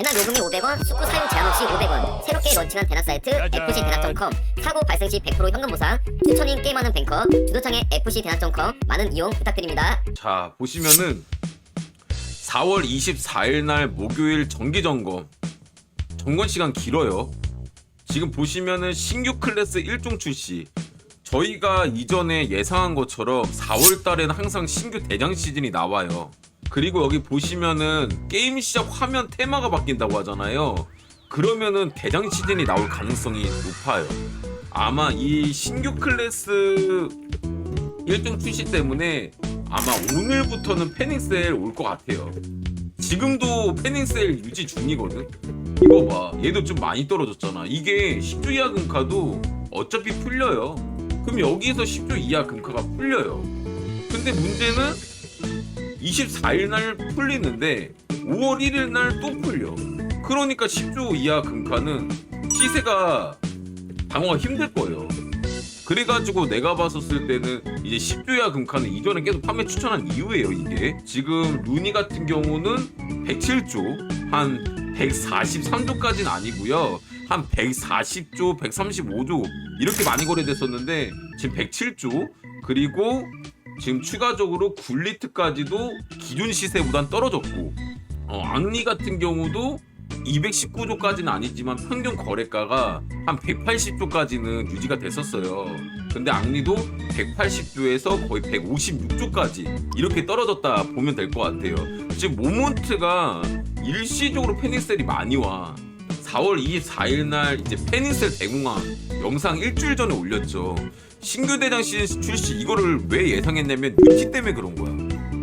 대낮 요금이 500원, 숙구 사용 제한 없이 500원. 새롭게 런칭한 대낮 사이트 fc대낮.com 사고 발생 시 100% 현금 보상. 추천인 게임하는 뱅커 주소창에 fc대낮.com 많은 이용 부탁드립니다. 자 보시면은 4월 24일 날 목요일 정기 점검 점검 시간 길어요. 지금 보시면은 신규 클래스 1종 출시. 저희가 이전에 예상한 것처럼 4월 달에는 항상 신규 대장 시즌이 나와요. 그리고 여기 보시면은 게임 시작 화면 테마가 바뀐다고 하잖아요. 그러면은 대장 시즌이 나올 가능성이 높아요. 아마 이 신규 클래스 1종 출시 때문에 아마 오늘부터는 패닝세일 올것 같아요. 지금도 패닝세일 유지 중이거든. 이거 봐, 얘도 좀 많이 떨어졌잖아. 이게 10조 이하 금카도 어차피 풀려요. 그럼 여기서 10조 이하 금카가 풀려요. 근데 문제는 24일 날 풀리는데 5월 1일 날 또 풀려. 그러니까 10조 이하 금카는 시세가 방어가 힘들 거예요. 그래가지고 내가 봤었을 때는 이제 10조야 금카는 이전에 계속 판매 추천한 이유예요 이게 지금 루니 같은 경우는 107조 한 143조까지는 아니고요 한 140조 135조 이렇게 많이 거래됐었는데 지금 107조 그리고 지금 추가적으로 굴리트까지도 기존 시세보단 떨어졌고 어, 앙리 같은 경우도 219조까지는 아니지만 평균 거래가가 한 180조까지는 유지가 됐었어요. 근데 앙리도 180조에서 거의 156조까지 이렇게 떨어졌다 보면 될 것 같아요. 지금 모먼트가 일시적으로 패닝셀이 많이 와. 4월 24일 날 이제 패닝셀 대공황 영상 일주일 전에 올렸죠. 신규 대장 시즌 출시 이거를 왜 예상했냐면 UT 때문에 그런 거야.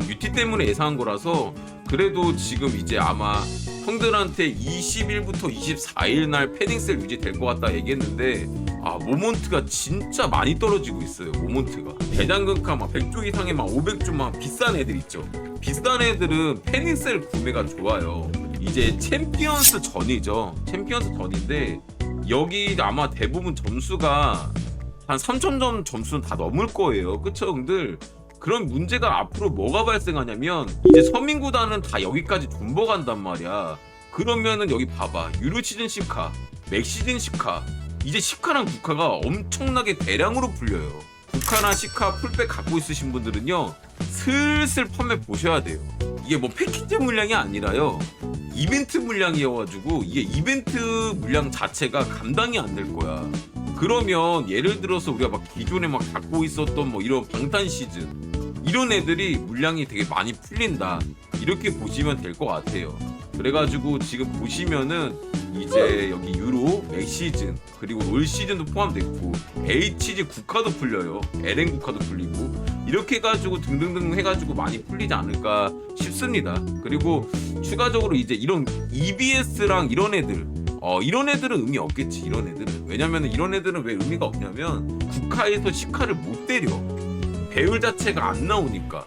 UT 때문에 예상한 거라서 그래도 지금 이제 아마 형들한테 20일부터 24일 날 패딩셀 유지될 것 같다 얘기했는데 아 모먼트가 진짜 많이 떨어지고 있어요 모먼트가 대장금카 막 100조 이상의 막 500조 막 비싼 애들 있죠 비싼 애들은 패딩셀 구매가 좋아요 이제 챔피언스 전이죠 챔피언스 전인데 여기 아마 대부분 점수가 한 3000점 점수는 다 넘을 거예요 그쵸 형들 그런 문제가 앞으로 뭐가 발생하냐면 이제 서민구단은 다 여기까지 존버간단 말이야. 그러면은 여기 봐봐 유로 시즌 10카, 맥 시즌 10카 이제 10카랑 9카가 엄청나게 대량으로 풀려요. 9카나 10카 풀백 갖고 있으신 분들은요 슬슬 판매 보셔야 돼요. 이게 뭐 패키지 물량이 아니라요. 이벤트 물량이어가지고 이게 이벤트 물량 자체가 감당이 안 될 거야. 그러면 예를 들어서 우리가 막 기존에 막 갖고 있었던 뭐 이런 방탄 시즌 이런 애들이 물량이 되게 많이 풀린다. 이렇게 보시면 될 것 같아요. 그래가지고 지금 보시면은 이제 여기 유로 맥 시즌 그리고 올 시즌도 포함됐고 H지 국화도 풀려요. LN 국화도 풀리고 이렇게 해가지고 등등등 해가지고 많이 풀리지 않을까 싶습니다. 그리고 추가적으로 이제 이런 EBS랑 이런 애들 어 이런 애들은 의미 없겠지 이런 애들은. 왜냐면은 이런 애들은 왜 의미가 없냐면 국화에서 시카를 못 때려. 배율 자체가 안 나오니까.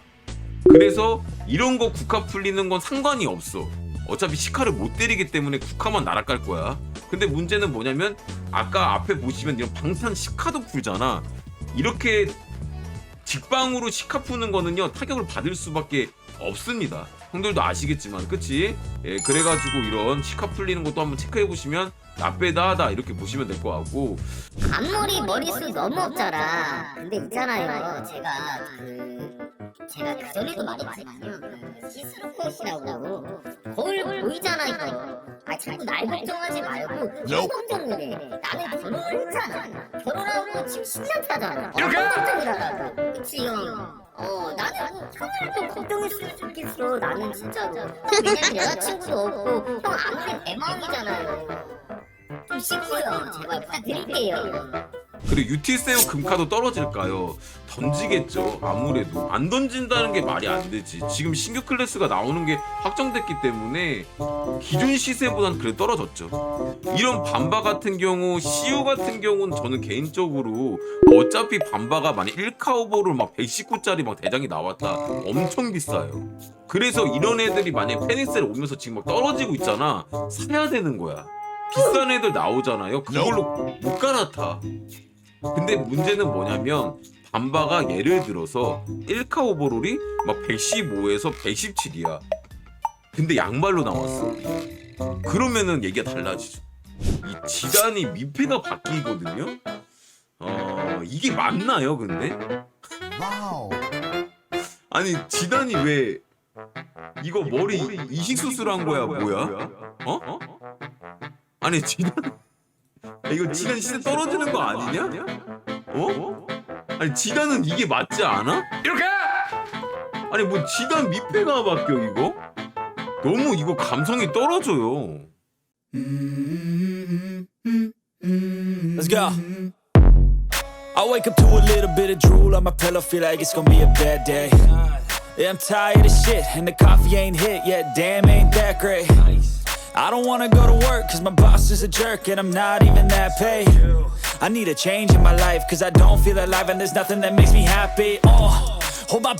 그래서 이런 거 국화 풀리는 건 상관이 없어. 어차피 시카를 못 때리기 때문에 국화만 날아갈 거야. 근데 문제는 뭐냐면 아까 앞에 보시면 이런 방탄 시카도 풀잖아. 이렇게 직방으로 시카 푸는 거는요 타격을 받을 수밖에 없습니다 형들도 아시겠지만 그치? 예, 그래가지고 이런 시카 풀리는 것도 한번 체크해 보시면 나빼다 하다 이렇게 보시면 될 것 같고 앞머리 머리수 너무 없잖아. 근데 있잖아요. 제가 그 제가 그 전에도 말했지만요. 그 시스루 컷이라고 거울 보이잖아 이거. 아 자꾸 날 걱정하지 말고 너 걱정을 해. 나는 결혼을 했잖아. 결혼하고 지금 10년 차잖아. 어떤 걱정이라고. 그치 형. 어 나는 형을 좀 걱정했으면 좋겠어. 나는 진짜로. 왜냐면 여자친구도 없고 형 아무리 내 마음이잖아요. 좀 쉽고요. 제발 부탁드릴게요. 그리고 유티세우 금카도 떨어질까요? 던지겠죠 아무래도. 안 던진다는 게 말이 안 되지. 지금 신규 클래스가 나오는 게 확정됐기 때문에 기존 시세보단 그래 떨어졌죠. 이런 반바 같은 경우 CU 같은 경우는 저는 개인적으로 어차피 반바가 만약 1카오버를 막 119짜리 막 대장이 나왔다. 엄청 비싸요. 그래서 이런 애들이 만약 페닉스를 오면서 지금 막 떨어지고 있잖아. 사야 되는 거야. 비싼 애들 나오잖아요. 그걸로 못 갈아타 근데 문제는 뭐냐면 반바가 예를 들어서 1카 오버롤이 막 115에서 117이야. 근데 양말로 나왔어. 그러면은 얘기가 달라지죠. 이 지단이 민폐가 바뀌거든요. 어 이게 맞나요, 근데? Wow. 아니 지단이 왜 이거 머리 이식 수술한 거야, 뭐야? 어? 아니 지단 야, 이거 지단 시대 떨어지는 거 아니냐? 어? 아니 지단은 이게 맞지 않아? 이렇게? 아니 뭐 지단 민폐가 바뀌어 이거? 너무 이거 감성이 떨어져요. Let's go. I wake up to a little bit of drool on my pillow, feel like it's gonna be a bad day. Yeah, I'm tired of shit, and the coffee ain't hit yet. Damn, ain't that great. I don't wanna go to work, cause my boss is a jerk, and I'm not even that paid. I need a change in my life, cause I don't feel alive, and there's nothing that makes me happy. Oh, hold my